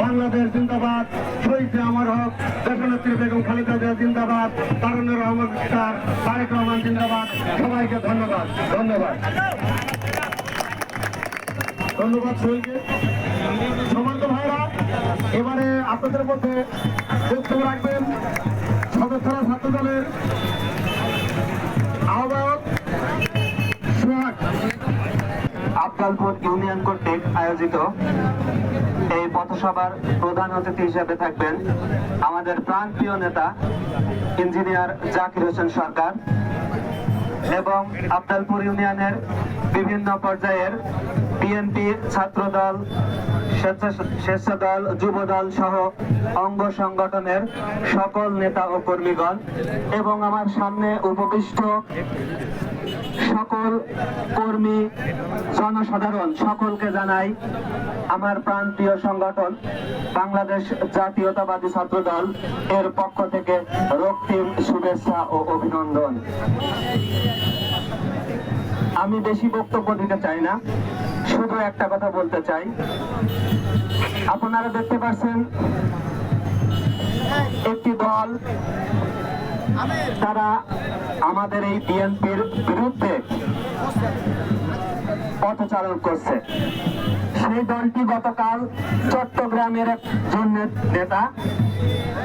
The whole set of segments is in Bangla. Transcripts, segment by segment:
বাংলাদেশ জিন্দাবাদ, শহীদ আমার হক, দেশনেত্রী বেগম খালেদা জিয়া জিন্দাবাদ তারুণের রহমান স্যার, তারেক রহমান জিন্দাবাদ, সবাইকে ধন্যবাদ ধন্যবাদ। ধন্যবাদ সবাইকে সমান্ত ভাইরা, এবারে আপনাদের মধ্যে বক্তব্য রাখবেন আফজালপুর ইউনিয়ন কর্তৃক আয়োজিত এই পথসভার প্রধান অতিথি হিসেবে থাকবেন আমাদের প্রাণপ্রিয় নেতা ইঞ্জিনিয়ার জাকির হোসেন সরকার এবং আফজালপুর ইউনিয়নের বিভিন্ন পর্যায়ের বিএনপি ছাত্রদল স্বেচ্ছা- স্বেচ্ছাদল, যুবদল সহ অঙ্গ সংগঠনের সকল নেতা ও কর্মীগণ এবং আমার সামনে উপবিষ্ট সকল কর্মী, জনসাধারণ, সকলকে জানাই আমার প্রান্তীয় সংগঠন, বাংলাদেশ জাতীয়তাবাদী ছাত্র দল এর পক্ষ থেকে রক্তিম শুভেচ্ছা ও অভিনন্দন। আমি বেশি বক্তব্য দিতে চাই না, শুধু একটা কথা বলতে চাই। আপনারা দেখতে পাচ্ছেন, একটি দল তারা আমাদের এই বিএনপির বিরুদ্ধে পথচারণ করছে। সেই দলটি গতকাল চট্টগ্রামের একজন নেতা,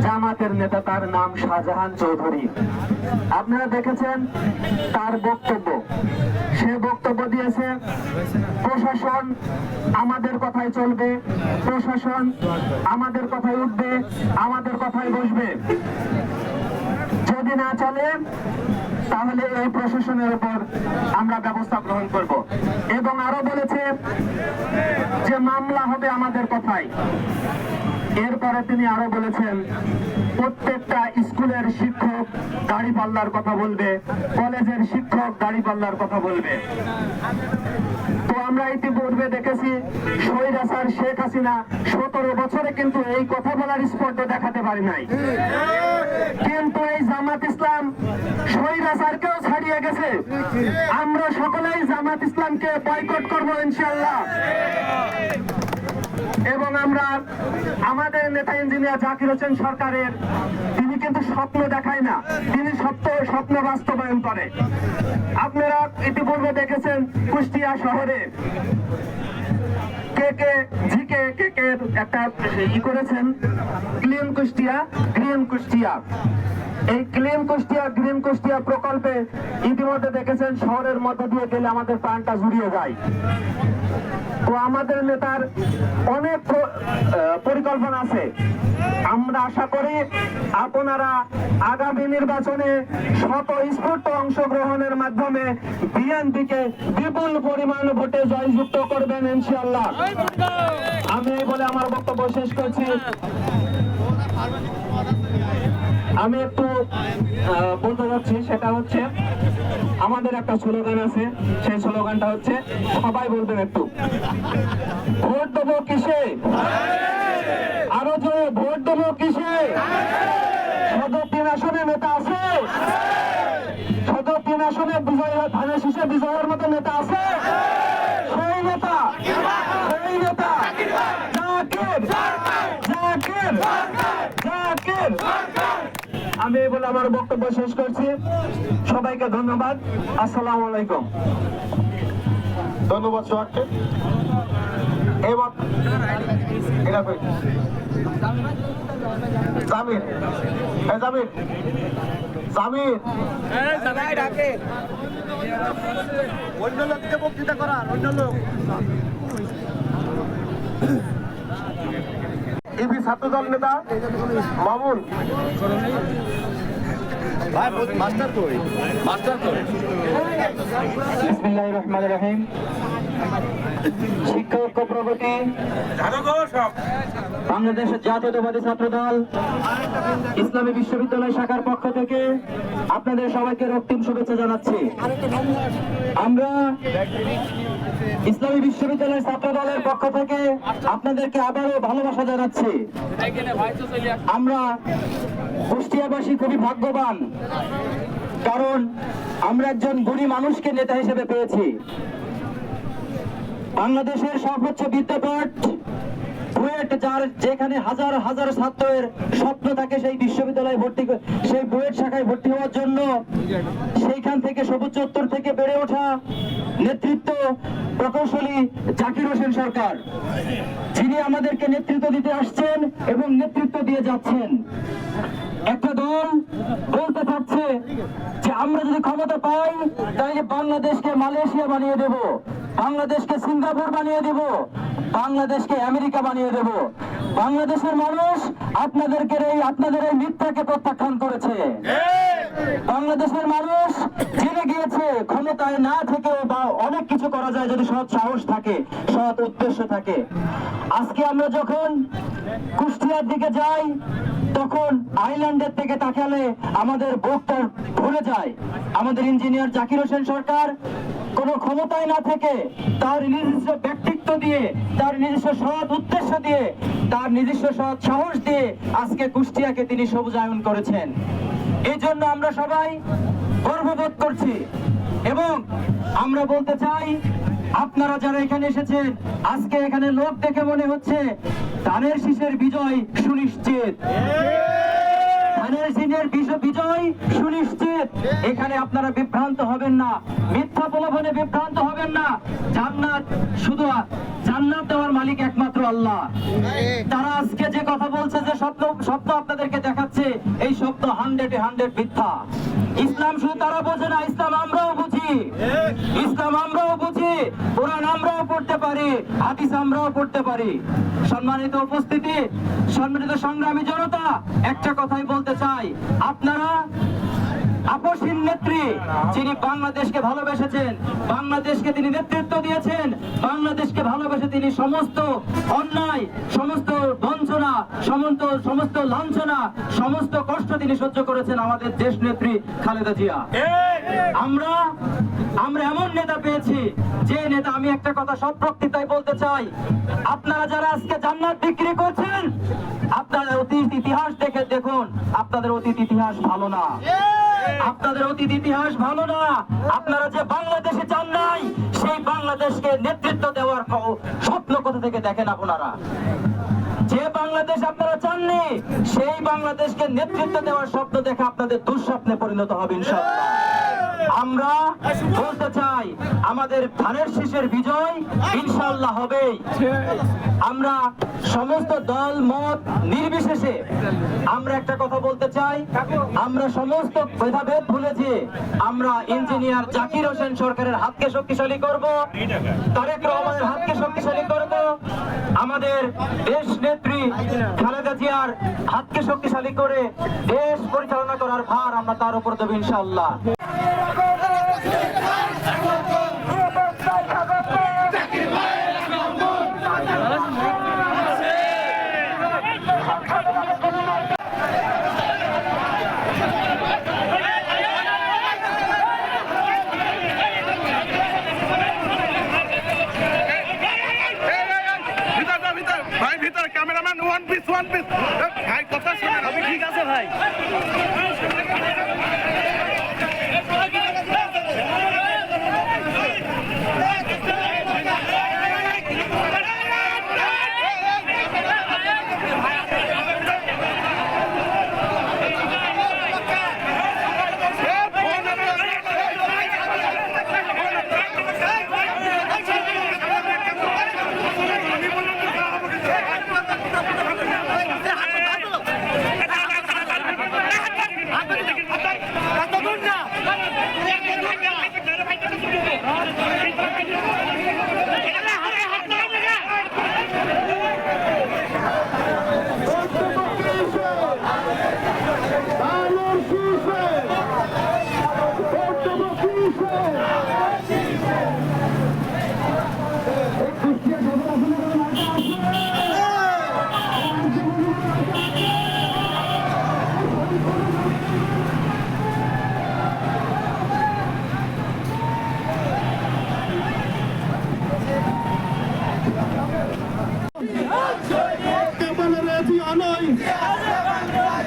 জামাতের নেতা, তার নাম শাহজাহান চৌধুরী। আপনারা দেখেছেন তার বক্তব্য। সে বক্তব্য দিয়েছে, প্রশাসন আমাদের কথায় চলবে, প্রশাসন আমাদের কথায় উঠবে, আমাদের কথায় বসবে। যদি না চলে, তাহলে এই প্রশাসনের উপর আমরা ব্যবস্থা গ্রহণ করব। এবং আরও বলেছে যে মামলা হবে আমাদের কথায়। এরপরে তিনি আরও বলেছেন, প্রত্যেকটা স্কুলের শিক্ষক দাড়ি পাল্লার কথা বলবে, কলেজের শিক্ষক দাড়ি পাল্লার কথা বলবে। আমরা ইতিপূর্বে দেখেছি স্বৈরাচার শেখ হাসিনা সতেরো বছরে কিন্তু এই কথা বলার স্পর্ধ দেখাতে পারি নাই। কিন্তু এই জামাত ইসলাম স্বৈরাচারকেও ছাড়িয়ে গেছে। আমরা সকলেই জামাত ইসলামকে বয়কট করব ইনশাল্লাহ এবং আমরা আমাদের নেতা ইঞ্জিনিয়ার জাকির হোসেন সরকারের কিন্তু স্বপ্ন দেখায় না। তিনি স্বপ্ন স্বপ্ন বাস্তবায়ন করে। আপনারা ইতিপূর্বে দেখেছেন কুষ্টিয়া শহরে একটা ই করেছেন। Clean Kushtia, green Kushtia. এই ক্লিন কুষ্টিয়া, গ্রিন কুষ্টিয়া প্রকল্পে ইতিমধ্যে দেখেছেন শহরের মধ্যে দিয়ে গেলে আমাদের প্রাণটা জুড়িয়ে যায়। তো আমাদের নেতার অনেক পরিকল্পনা আছে। আমরা আশা করি আপনারা আগামী নির্বাচনে শত স্ফূর্ত অংশগ্রহণের মাধ্যমে বিএনপিকে বিপুল পরিমাণ ভোটে জয়যুক্ত করবেন ইনশাল্লাহ আমি এই বলে আমার বক্তব্য শেষ করছি। আমি একটু বলতে যাচ্ছি সেটা হচ্ছে, আমাদের একটা স্লোগান আছে, সেই স্লোগানটা হচ্ছে, সবাই বলবেন একটু। ভোট দেবো কিসে? আরও জোরে, ভোট দেবো কিসে? সদর তিন আসনে নেতা আছে। সদর তিন আসনে বিজয় ধানের শীষে বিজয়ের মতো নেতা আছে সেই নেতা সেই নেতা জাকির জাকির জাকির আমি এই বলে আমার বক্তব্য শেষ করছি। সবাইকে ধন্যবাদ। আসসালামু আলাইকুম। ধন্যবাদ সোহাগকে। এবার এটা কই? জামির হ্যাঁ জামির জামির অন্য লোককে বক্তৃতা করার অন্য লোক। ইবি ছাত্রদল নেতা মামুন। বিসমিল্লাহির রহমানির রহিম শিক্ষক প্রগতি। বাংলাদেশ জাতীয়তাবাদী ছাত্র দল ইসলামী বিশ্ববিদ্যালয় শাখার পক্ষ থেকে আপনাদের সবাইকে রক্তিম শুভেচ্ছা জানাচ্ছি। আমরা ইসলামী বিশ্ববিদ্যালয় ছাত্র দলের পক্ষ থেকে আপনাদেরকে আবারও ভালোবাসা জানাচ্ছি। আমরা কুষ্টিয়াবাসী খুবই ভাগ্যবান, কারণ আমরা একজন গুণী মানুষকে নেতা হিসেবে পেয়েছি। বাংলাদেশের সর্বোচ্চ বিদ্যাপীঠ বুয়েট, যার যেখানে হাজার হাজার ছাত্রের স্বপ্ন থাকে সেই বিশ্ববিদ্যালয়ে ভর্তি সেই বুয়েট শাখায় ভর্তি হওয়ার জন্য। সেইখান থেকে সবুজ চত্বর থেকে বেড়ে ওঠা নেতৃত্ব প্রকৌশলী জাকির হোসেন সরকার। যিনি আমাদেরকে নেতৃত্ব দিতে আসছেন এবং নেতৃত্ব দিয়ে যাচ্ছেন। একটা দল বলতে থাকছে যে আমরা যদি ক্ষমতা পাই, তাহলে বাংলাদেশকে মালয়েশিয়া বানিয়ে দেব। বাংলাদেশকে সিঙ্গাপুর বানিয়ে দেব, বাংলাদেশকে আমেরিকা বানিয়ে দেব। বাংলাদেশের মানুষ আপনাদেরকে এই, আপনাদের এই মিথ্যাকে প্রত্যাখ্যান করেছে। বাংলাদেশের মানুষ জেনে গিয়েছে, ক্ষমতায় না থেকেও বা অনেক কিছু করা যায় যদি সৎ সাহস থাকে, সৎ উদ্দেশ্য থাকে। আজকে আমরা যখন কুষ্টিয়ার দিকে যাই, তখন আইল্যান্ডের থেকে তাকালে আমাদের বুকটা ভরে যায়। আমাদের ইঞ্জিনিয়ার জাকির হোসেন সরকার কোনো ক্ষমতায় না থেকে তার নিজস্ব ব্যক্তিত্ব দিয়ে, তার নিজস্ব সৎ উদ্দেশ্য দিয়ে, তার নিজস্ব সৎ সাহস দিয়ে আজকে কুষ্টিয়াকে তিনি সবুজায়ন করেছেন। এই জন্য আমরা সবাই গর্ববোধ করছি এবং আমরা বলতে চাই, আপনারা যারা এখানে এসেছেন, আজকে এখানে লোক দেখে মনে হচ্ছে ধানের শীষের বিজয় সুনিশ্চিত। ধানের শীষের বিজয় সুনিশ্চিত। এখানে আপনারা বিভ্রান্ত হবেন না। মিথ্যা প্রলোভনে বিভ্রান্ত হবেন না। জান্নাত শুধু জান্নাত দেওয়ার মালিক একমাত্র আল্লাহ। তারা আজকে যে কথা বলছে, যে স্বপ্ন স্বপ্ন আপনাদেরকে দেখাচ্ছে, এই স্বপ্ন হান্ড্রেড হান্ড্রেড মিথ্যা। ইসলাম শুধু তারা বোঝে না, ইসলাম আমরাও ইসলাম আমরাও বুঝি, কোরআন আমরাও পড়তে পারি, হাদিস আমরাও পড়তে পারি। সম্মানিত উপস্থিতি, সম্মানিত সংগ্রামী জনতা, একটা কথাই বলতে চাই। আপনারা আপসীন নেত্রী, যিনি বাংলাদেশকে ভালোবেসেছেন, বাংলাদেশকে তিনি নেতৃত্ব দিয়েছেন, বাংলাদেশকে ভালোবেসে তিনি সমস্ত অন্যায়, সমস্ত বঞ্চনা, সমস্ত সমস্ত লাঞ্ছনা, সমস্ত কষ্ট তিনি সহ্য করেছেন আমাদের দেশ নেত্রী খালেদা জিয়া। আমরা আমরা এমন নেতা পেয়েছি, যে নেতা আমি একটা কথা সব বক্তৃতায় বলতে চাই। আপনারা যারা আজকে জান্নাত বিক্রি করছেন আপনাদের অতীত ইতিহাস দেখে দেখুন আপনাদের অতীত ইতিহাস ভালো না। আপনাদের অতীত ইতিহাস ভালো না। আপনারা যে বাংলাদেশে চান নাই সেই বাংলাদেশকে নেতৃত্ব দেওয়ার স্বপ্ন কোথা থেকে দেখেন আপনারা? যে বাংলাদেশ আপনারা চাননি সেই বাংলাদেশকে নেতৃত্ব দেওয়ার স্বপ্ন দেখে আপনাদের দুঃস্বপ্নে পরিণত হবে ইনশাআল্লাহ। আমরা বলতে চাই, আমাদের ধানের শীষের বিজয় ইনশাআল্লাহ হবেই। আমরা সমস্ত দল, মত নির্বিশেষে আমরা একটা কথা বলতে চাই, আমরা সমস্ত ভেদাভেদ ভুলে যে আমরা ইঞ্জিনিয়ার জাকির হোসেন সরকারের হাতকে শক্তিশালী করব, তারেক রহমানের হাতকে শক্তিশালী করব আমাদের দেশ নেত্রী খালেদা জিয়ার হাতকে শক্তিশালী করে দেশ পরিচালনা করার ভার আমরা তার উপর দেবো ইনশাআল্লাহ ভিতর যা, ভিতর। ভাই ভিতর cameraman one piece one piece ভাই কথা শোনেন আপনি ঠিক আছে ভাই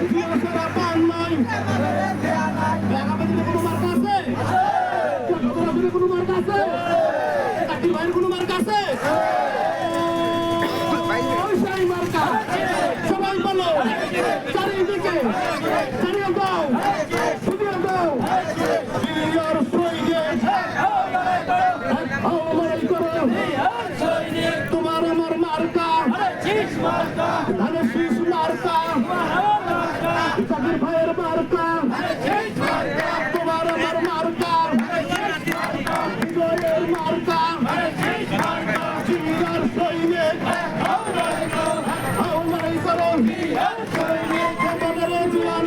জিয়াসেরা পান নাই লাগাবাজিতে কোনো মার্কা আছে লাগাবাজিতে কোনো মার্কা আছে চাকরি ভাইয়ের কোনো মার্কা আছে সবাই বলো চারিদিকে চারিয়ে দাও শুনিয়ে দাও তোমার আমার মার্কা ধানের শীষ ভাইয়ের মার্কা